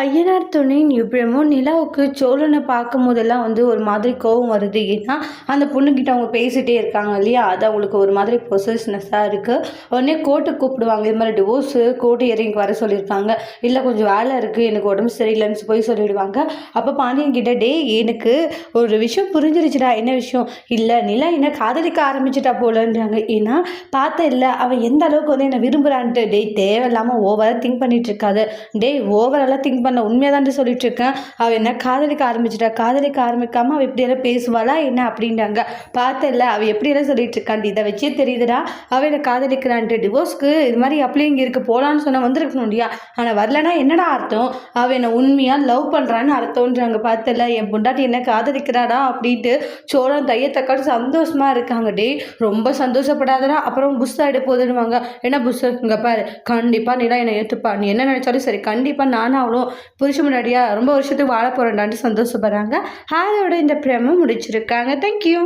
ஐயனார் துணையின் இவ்வளமும் நிலாவுக்கு சோழனை பார்க்கும் போதெல்லாம் வந்து ஒரு மாதிரி கோவம் வருது. ஏன்னா அந்த பொண்ணுக்கிட்ட அவங்க பேசிகிட்டே இருக்காங்க இல்லையா? அது அவங்களுக்கு ஒரு மாதிரி பொசஸ்னஸ்ஸாக இருக்குது உடனே கோர்ட்டுக்கு கூப்பிடுவாங்க. இது மாதிரி டிவோர்ஸு கோர்ட்டு இறங்கி வர சொல்லியிருக்காங்க. இல்லை கொஞ்சம் வேலை இருக்குது எனக்கு உடம்பு சரியில்லைன்னு போய் சொல்லிவிடுவாங்க அப்போ பாண்டியன் கிட்ட டே எனக்கு ஒரு விஷயம் புரிஞ்சிருச்சுடா. என்ன விஷயம்? இல்லை நிலா என்ன காதலிக்க ஆரம்பிச்சிட்டா போலன்றாங்க. ஏன்னா பார்த்த இல்லை. அவன் எந்த அளவுக்கு வந்து என்னை விரும்புகிறான்ட்டு டே தேவையில்லாமல் ஓவராக திங்க் பண்ணிட்டு இருக்காது. டேய் ஓவரெல்லாம் திங்க் பண்ண உண்மையாக தான் சொல்லிட்டு இருக்கேன் அவள் என்ன காதலிக்க ஆரம்பிச்சிட்டா? காதலிக்க ஆரம்பிக்காமல் அவள் இப்படியெல்லாம் பேசுவாளா என்ன அப்படின்றாங்க. பார்த்தல அவள் எப்படியெல்லாம் சொல்லிட்டு இருக்காண்டி இதை வச்சே தெரியுதுடா. அவள் என்ன காதலிக்கிறான்ட்டு டிவோர்ஸ்க்கு இது மாதிரி அப்படி இங்கே இருக்க போகலான்னு சொன்னால் வந்திருக்கணும் இல்லையா ஆனால் வரலனா என்னடா அர்த்தம்? அவள் என்னை உண்மையாக லவ் பண்ணுறான்னு அர்த்தம்ன்றாங்க பார்த்தல என் பொண்டாட்டி என்ன காதலிக்கிறாடா அப்படின்ட்டு சோழன் தைய தக்காடு சந்தோஷமாக இருக்காங்க. டே ரொம்ப சந்தோஷப்படாதடா அப்புறம் புஷ் ஆகிட போதுன்னுவாங்க என்ன புஷ்? இங்கே பாரு கண்டிப்பாக நீலாம் என்னை ஏற்றுப்பா நீ என்ன நினச்சாலும் சரி கண்டிப்பாக நானும் அவளும் புருஷ முன்னாடியா ரொம்ப வருஷத்துக்கு வாழ போகிறேன்டான்னு சந்தோஷப்படுறாங்க. அதோட இந்த பிரேமம் முடிச்சிருக்காங்க. தேங்க்யூ